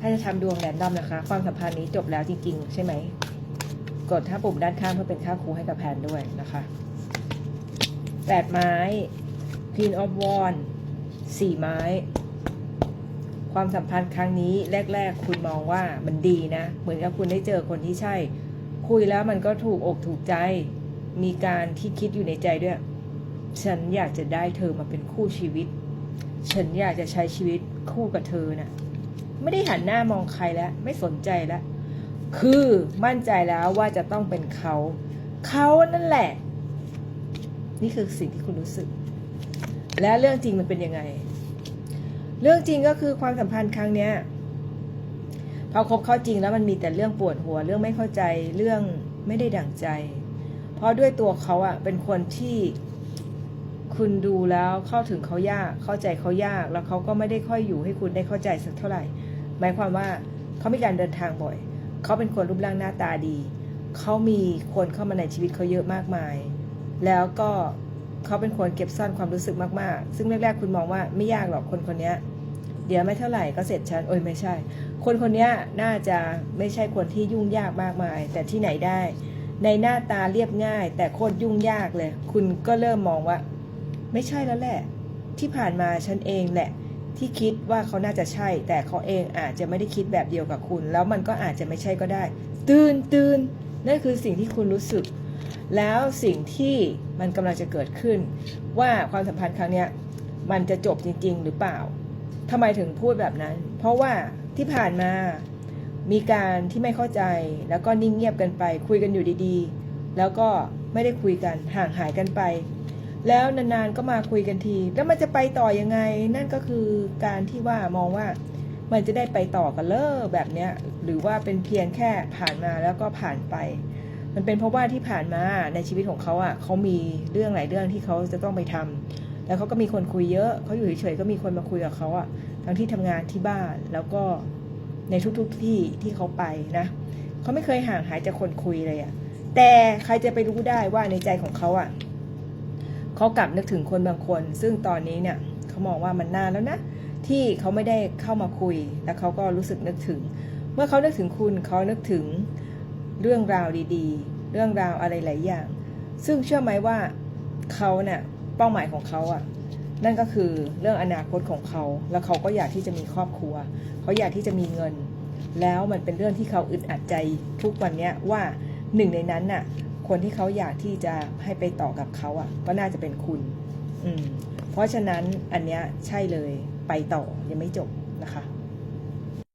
ถ้าจะทำดวงแรนดอมนะคะ ความสัมพันธ์นี้จบแล้วจริงๆ ใช่ไหม กดถ้าปุ่มด้านข้างเพื่อเป็นค่าครูให้กับแพนด้วยนะคะแปดไม้ Queen of w a n d สี่ไม้ ความสัมพันธ์ครั้งนี้แรก ๆ คุณมองว่ามันดีนะ เหมือนกับคุณได้เจอคนที่ใช่ คุยแล้วมันก็ถูกอกถูกใจ มีการที่คิดอยู่ในใจด้วย ฉันอยากจะได้เธอมาเป็นคู่ชีวิต ฉันอยากจะใช้ชีวิตคู่กับเธอน่ะ ไม่ได้หันหน้ามองใครแล้ว ไม่สนใจแล้ว คือมั่นใจแล้วว่าจะต้องเป็นเขา เขานั่นแหละ นี่คือสิ่งที่คุณรู้สึก และเรื่องจริงมันเป็นยังไง เรื่องจริงก็คือความสัมพันธ์ครั้งเนี้ยพอคบเขาจริงแล้วมันมีแต่เรื่องปวดหัว เรื่องไม่เข้าใจเรื่องไม่ได้ดั่งใจ เพราะด้วยตัวเขาอะเป็นคนที่คุณดูแล้วเข้าถึงเขายากเข้าใจเขายาก แล้วเขาก็ไม่ได้ค่อยอยู่ให้คุณได้เข้าใจสักเท่าไหร่ หมายความว่าเขามีการเดินทางบ่อย เขาเป็นคนรูปร่างหน้าตาดี เขามีคนเข้ามาในชีวิตเขาเยอะมากมาย แล้วก็เขาเป็นคนเก็บซ่อนความรู้สึกมากๆ ซึ่งแรกๆ คุณมองว่าไม่ยากหรอกคนคนนี้เดี๋ยวไม่เท่าไหร่ก็เสร็จฉัน โอ้ยไม่ใช่ คนคนนี้น่าจะไม่ใช่คนที่ยุ่งยากมากมาย แต่ที่ไหนได้ ในหน้าตาเรียบง่าย แต่โคตรยุ่งยากเลย คุณก็เริ่มมองว่า ไม่ใช่แล้วแหละ ที่ผ่านมาฉันเองแหละ ที่คิดว่าเขาน่าจะใช่ แต่เขาเองอาจจะไม่ได้คิดแบบเดียวกับคุณ แล้วมันก็อาจจะไม่ใช่ก็ได้ ตื่นตื่นนั่นคือสิ่งที่คุณรู้สึก แล้วสิ่งที่มันกำลังจะเกิดขึ้น ว่าความสัมพันธ์ครั้งนี้มันจะจบจริง ๆ หรือเปล่าทำไมถึงพูดแบบนั้น เพราะว่าที่ผ่านมามีการที่ไม่เข้าใจ แล้วก็นิ่งเงียบกันไป คุยกันอยู่ดีๆ แล้วก็ไม่ได้คุยกันห่างหายกันไป แล้วนานๆก็มาคุยกันที แล้วมันจะไปต่อยังไง นั่นก็คือการที่ว่ามองว่ามันจะได้ไปต่อกันเลอแบบเนี้ยหรือว่าเป็นเพียงแค่ผ่านมาแล้วก็ผ่านไป มันเป็นเพราะว่าที่ผ่านมาในชีวิตของเขาอะเขามีเรื่องหลายเรื่องที่เขาจะต้องไปทำแล้วเขาก็มีคนคุยเยอะเขาอยู่เฉยๆก็มีคนมาคุยกับเขาอะทั้งที่ทำงานที่บ้านแล้วก็ในทุกๆที่ที่เขาไปนะเขาไม่เคยห่างหายจากคนคุยเลยอะแต่ใครจะไปรู้ได้ว่าในใจของเขาอะ เขากลับนึกถึงคนบางคน ซึ่งตอนนี้เนี่ยเขามองว่ามันนานแล้วนะ ที่เขาไม่ได้เข้ามาคุยแล้วเขาก็รู้สึกนึกถึง เมื่อเขานึกถึงคุณเขานึกถึงเรื่องราวดีๆ เรื่องราวอะไรหลายอย่าง ซึ่งเชื่อไหมว่าเขาเนี่ยเป้าหมายของเขาอะ่ะนั่นก็คือเรื่องอนาคตของเขา แล้วเขาก็อยากที่จะมีครอบครัว เขาอยากที่จะมีเงิน แล้วมันเป็นเรื่องที่เขาอึดอัดใจทุกวันเนี้ยว่าหนึ่งในนั้นน่ะ คนที่เขาอยากที่จะให้ไปต่อกับเขาอะ่ะ ก็น่าจะเป็นคุณ อืม เพราะฉะนั้นอันเนี้ยใช่เลยไปต่อยังไม่จบนะคะ